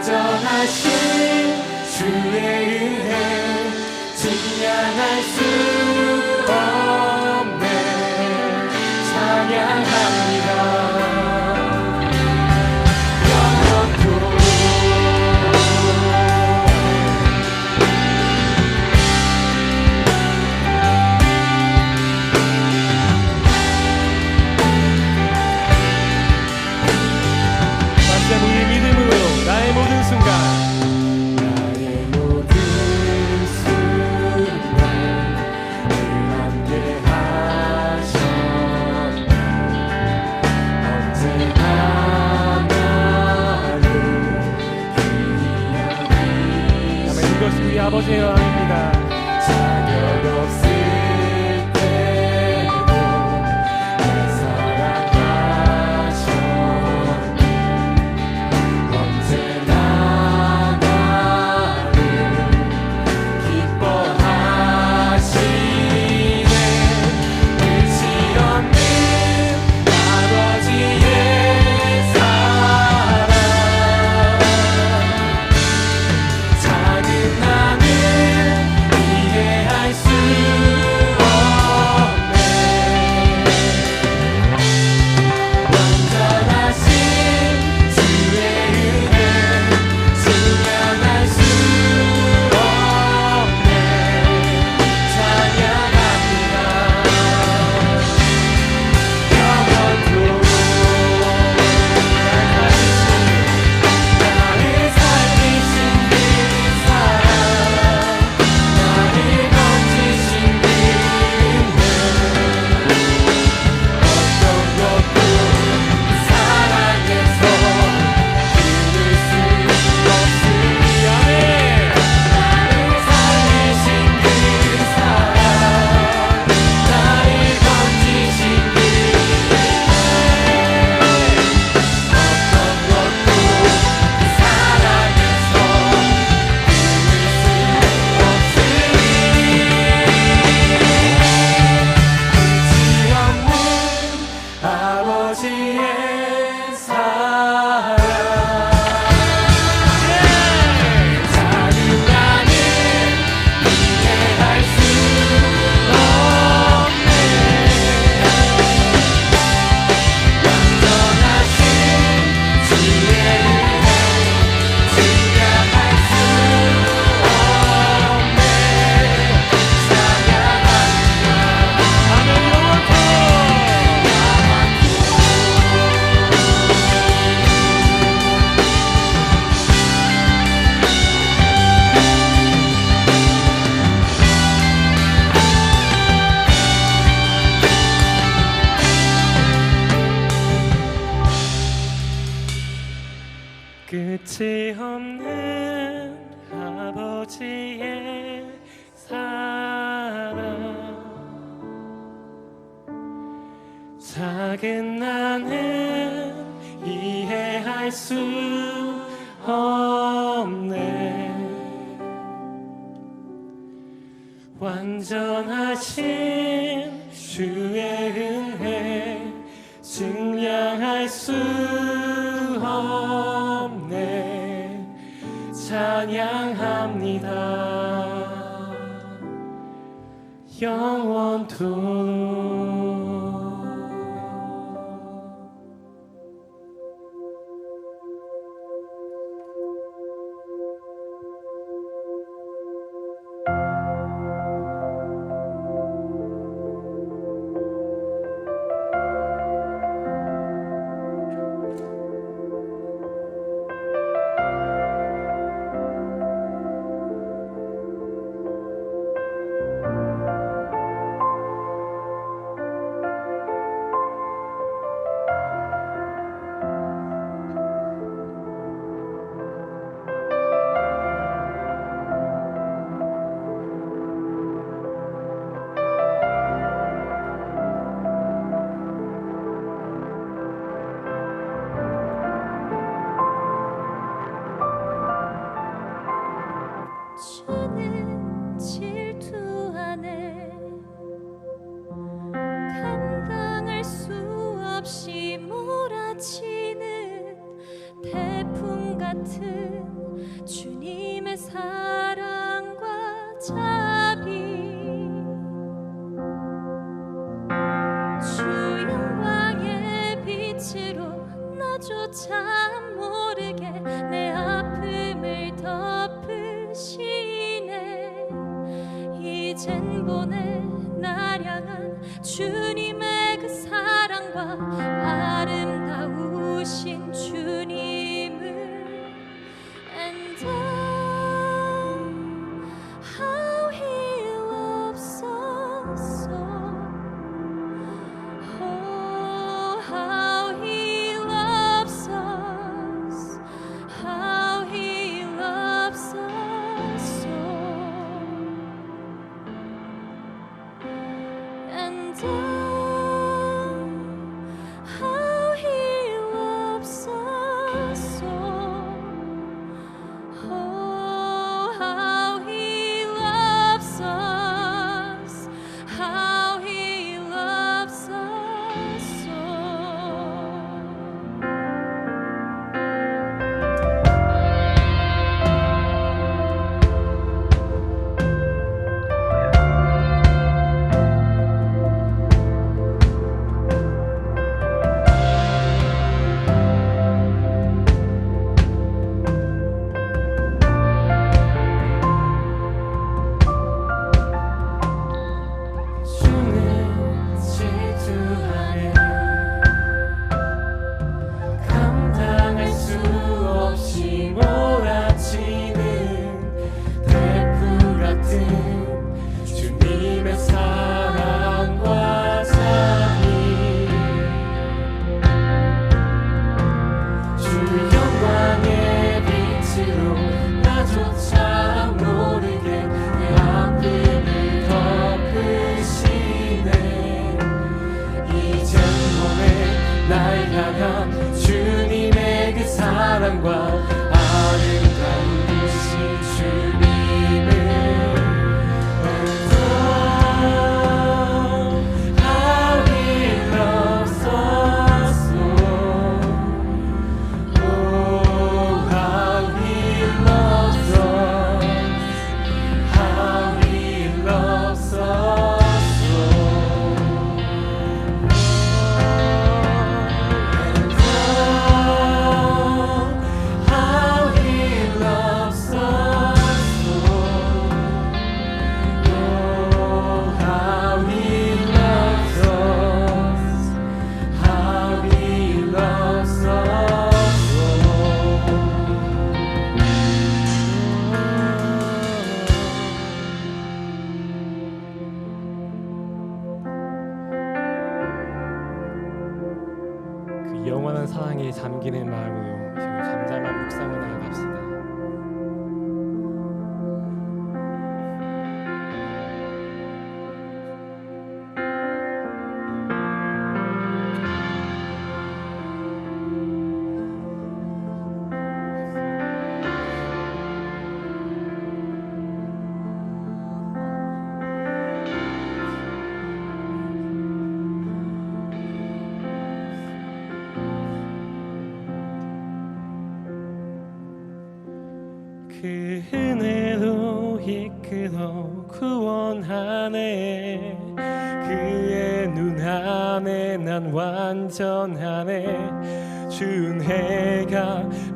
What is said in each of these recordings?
온전하신 주의 은혜 증명할 수 끝이 없는 아버지의 사랑. 작은 나는 이해할 수 없네. 완전하신 주의 은혜 증량할 수 찬양합니다. 영원토록 나조차 모르게 내 아픔을 덮으시네. 이젠 보내 나량한 주님의 그 사랑과 아름다우신 향한 주님의 그 사랑과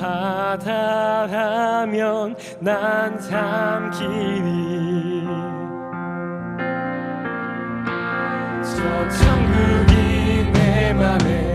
바다라면 난 잠기니 저 천국이 내 맘에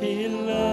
He loves.